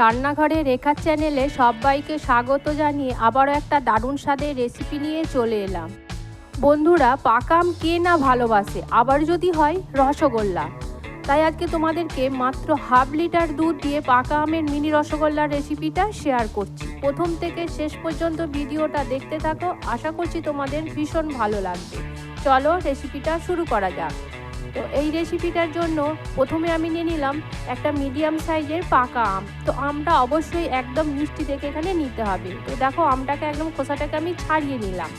রান্নাঘরে রেখার চ্যানেলে সবাইকে স্বাগত জানিয়ে আবারও একটা দারুণ স্বাদের রেসিপি নিয়ে চলে এলাম। বন্ধুরা পাকা আম কে না ভালোবাসে? আবার যদি হয়, রসগোল্লা। তাই আজকে তোমাদেরকে মাত্র হাফ লিটার দুধ দিয়ে পাকা আমের মিনি রসগোল্লার রেসিপিটা শেয়ার করছি। প্রথম থেকে শেষ পর্যন্ত ভিডিওটা দেখতে থাকো। আশা করছি তোমাদের ভীষণ ভালো লাগবে। চলো রেসিপিটা শুরু করা যাক। তো এই রেসিপিটার জন্য প্রথমে আমি নিয়ে নিলাম একটা মিডিয়াম সাইজের পাকা আম। তো আমটা অবশ্যই একদম মিষ্টি দেখে এখানে নিতে হবে। তো দেখো, আমটাকে একদম খোসাটাকে আমি ছাড়িয়ে নিলাম।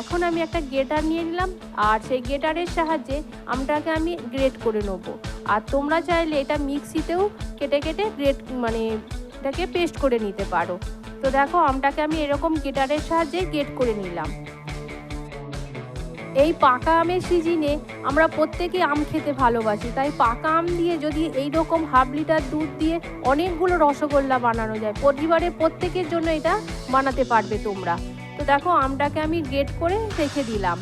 এখন আমি একটা গ্রেটার নিয়ে নিলাম আর সেই গ্রেটারের সাহায্যে আমটাকে আমি গ্রেট করে নেব। আর তোমরা চাইলে এটা মিক্সিতেও কেটে কেটে গ্রেট মানে এটাকে পেস্ট করে নিতে পারো। তো দেখো, আমটাকে আমি এরকম গ্রেটারের সাহায্যে গ্রেট করে নিলাম। এই পাকা আমের সিজিনে আমরা প্রত্যেকে আম খেতে ভালোবাসি, তাই পাকা আম দিয়ে যদি এই রকম হাফ লিটার দুধ দিয়ে অনেকগুলো রসগোল্লা বানানো যায় পরিবারে প্রত্যেকের জন্য এটা বানাতে পারবে তোমরা। তো দেখো, আমটাকে আমি গ্রেট করে রেখে দিলাম।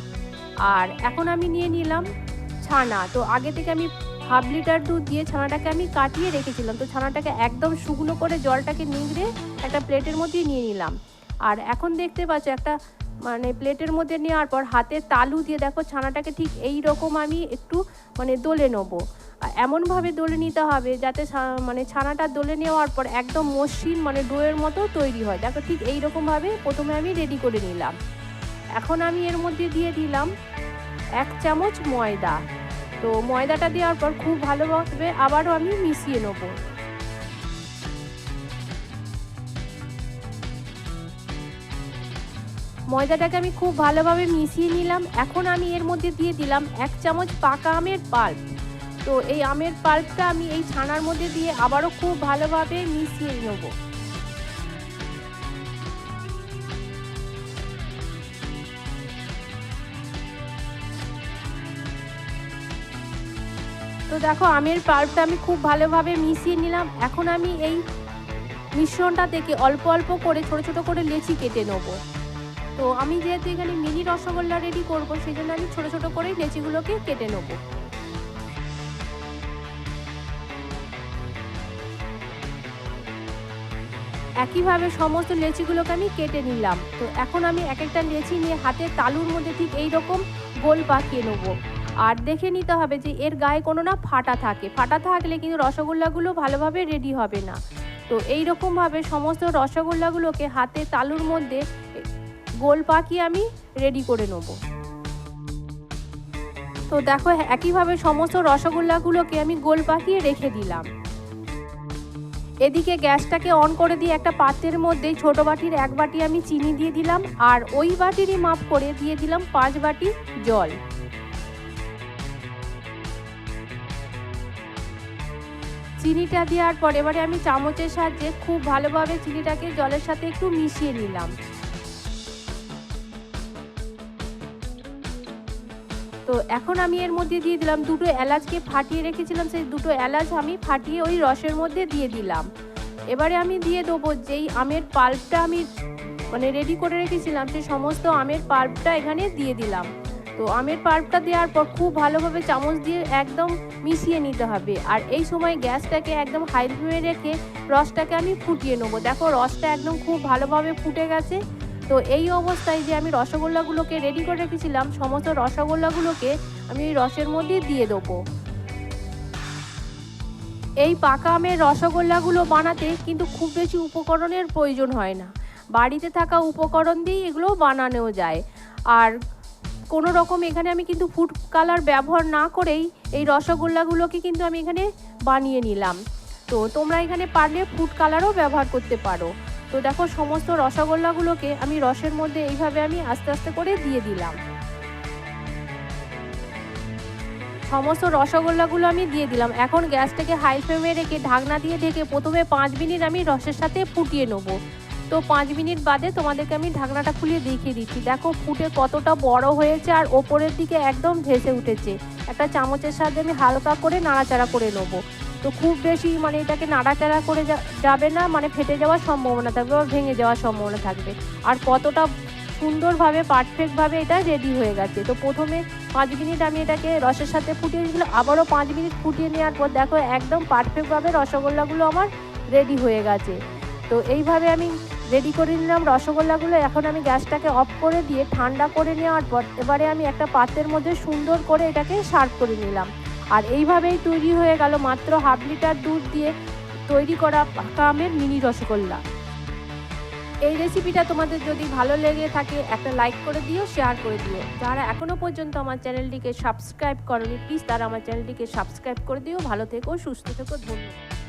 আর এখন আমি নিয়ে নিলাম ছানা। তো আগে থেকে আমি হাফ লিটার দুধ দিয়ে ছানাটাকে আমি কাটিয়ে রেখেছিলাম। তো ছানাটাকে একদম শুকনো করে জলটাকে নিংড়ে একটা প্লেটের মধ্যে নিয়ে নিলাম। আর এখন দেখতে পাচ্ছ একটা মানে প্লেটের মধ্যে নেওয়ার পর হাতে তালু দিয়ে দেখো ছানাটাকে ঠিক এই রকম আমি একটু মানে দোলে নেব। এমনভাবে দোলে নিতে হবে যাতে মানে ছানাটা দোলে নেওয়ার পর একদম মসৃণ মানে ডোয়ের মতো তৈরি হয়। দেখো ঠিক এই রকমভাবে প্রথমে আমি রেডি করে নিলাম। এখন আমি এর মধ্যে দিয়ে দিলাম এক চামচ ময়দা। তো ময়দাটা দেওয়ার পর খুব ভালোভাবে আবারও আমি মিশিয়ে নেব। ময়দাটাকে আমি খুব ভালোভাবে মিশিয়ে নিলাম। এখন আমি এর মধ্যে দিয়ে দিলাম এক চামচ পাকা আমের পাল্প। তো এই আমের পাল্পটা আমি এই ছানার মধ্যে দিয়ে আবারও খুব ভালোভাবে মিশিয়ে নেব। তো দেখো, আমের পাল্পটা আমি খুব ভালোভাবে মিশিয়ে নিলাম। এখন আমি এই মিশ্রণটা থেকে অল্প অল্প করে ছোট ছোট করে লেচি কেটে নেব। তো আমি যেহেতু এখানে মিনি রসগোল্লা রেডি করব সেই জন্য আমি ছোটো ছোটো করেই লেচিগুলোকে কেটে নেব। একইভাবে সমস্ত লেচিগুলোকে আমি কেটে নিলাম। তো এখন আমি এক একটা লেচি নিয়ে হাতে তালুর মধ্যে ঠিক এই রকম গোল পাকিয়ে নেব। আর দেখে নিতে হবে যে এর গায়ে কোনো না ফাটা থাকে। ফাটা থাকলে কিন্তু রসগোল্লাগুলো ভালোভাবে রেডি হবে না। তো এই রকমভাবে সমস্ত রসগোল্লাগুলোকে হাতে তালুর মধ্যে গোল পাকিয়ে আমি রেডি করে নেব। তো দেখো, একইভাবে সমস্ত রসগোল্লাগুলোকে আমি গোল পাকিয়ে রেখে দিলাম। এদিকে গ্যাসটাকে অন করে দিয়ে একটা পাত্রের মধ্যে ছোট বাটির এক বাটি আমি চিনি দিয়ে দিলাম, আর ওই বাটিরই মাপ করে দিয়ে দিলাম পাঁচ বাটি জল। চিনিটা দেওয়ার পর এবারে আমি চামচের সাহায্যে খুব ভালোভাবে চিনিটাকে জলের সাথে একটু মিশিয়ে নিলাম। তো এখন আমি এর মধ্যে দিয়ে দিলাম দুটো এলাচকে ফাটিয়ে রেখেছিলাম, সেই দুটো এলাচ আমি ফাটিয়ে ওই রসের মধ্যে দিয়ে দিলাম। এবারে আমি দিয়ে দেবো যেই আমের পাল্পটা আমি মানে রেডি করে রেখেছিলাম, সেই সমস্ত আমের পাল্পটা এখানে দিয়ে দিলাম। তো আমের পাল্পটা দেওয়ার পর খুব ভালোভাবে চামচ দিয়ে একদম মিশিয়ে নিতে হবে। আর এই সময় গ্যাসটাকে একদম হাই ফ্লেমে রেখে রসটাকে আমি ফুটিয়ে নেব। দেখো রসটা একদম খুব ভালোভাবে ফুটে গেছে। তো এই অবস্থায় যে আমি রসগোল্লাগুলোকে রেডি করে রেখেছিলাম, সমস্ত রসগোল্লাগুলোকে আমি রসের মধ্যে দিয়ে দেবো। এই পাকা আমের রসগোল্লাগুলো বানাতে কিন্তু খুব বেশি উপকরণের প্রয়োজন হয় না। বাড়িতে থাকা উপকরণ দিয়েই এগুলো বানানো যায়। আর কোনো রকম এখানে আমি কিন্তু ফুড কালার ব্যবহার না করেই এই রসগোল্লাগুলোকে কিন্তু আমি এখানে বানিয়ে নিলাম। তো তোমরা এখানে পারলে ফুড কালারও ব্যবহার করতে পারো। তো দেখো, সমস্ত রসগোল্লাগুলোকে আমি রসের মধ্যে এইভাবে আমি আস্তে আস্তে করে দিয়ে দিলাম। সমস্ত রসগোল্লাগুলো আমি দিয়ে দিলাম। এখন গ্যাসটাকে হাই ফ্লেমে রেখে ঢাকনা দিয়ে ঢেকে প্রথমে পাঁচ মিনিট আমি রসের সাথে ফুটিয়ে নেব। তো পাঁচ মিনিট বাদে তোমাদেরকে আমি ঢাকনাটা খুলিয়ে দেখিয়ে দিচ্ছি। দেখো, ফুটে কতটা বড় হয়েছে আর ওপরের দিকে একদম ভেসে উঠেছে। একটা চামচের সাহায্যে আমি হালকা করে নাড়াচাড়া করে নেব। তো খুব বেশি মানে এটাকে নাড়াচাড়া করে যাবে না মানে ফেটে যাওয়ার সম্ভাবনা থাকবে বা ভেঙে যাওয়ার সম্ভাবনা থাকবে। আর কতটা সুন্দরভাবে পারফেক্টভাবে এটা রেডি হয়ে গেছে। তো প্রথমে পাঁচ মিনিট আমি এটাকে রসের সাথে ফুটিয়ে দিয়েছিলাম। আবারও পাঁচ মিনিট ফুটিয়ে নেওয়ার পর দেখো একদম পারফেক্টভাবে রসগোল্লাগুলো আমার রেডি হয়ে গেছে। তো এইভাবে আমি রেডি করে নিলাম রসগোল্লাগুলো। এখন আমি গ্যাসটাকে অফ করে দিয়ে ঠান্ডা করে নেওয়ার পর এবারে আমি একটা পাত্রের মধ্যে সুন্দর করে এটাকে সার্ভ করে নিলাম। আর এইভাবেই তৈরি হয়ে গেল মাত্র হাফ লিটার দুধ দিয়ে তৈরি করা পাকা আমের মিনি রসগোল্লা। এই রেসিপিটা তোমাদের যদি ভালো লেগে থাকে, একটা লাইক করে দিও শেয়ার করে দিও। যারা এখনও পর্যন্ত আমার চ্যানেলটিকে সাবস্ক্রাইব করনি প্লিজ তারা আমার চ্যানেলটিকে সাবস্ক্রাইব করে দিও। ভালো থেকো, সুস্থ থেকো, ধন্যবাদ।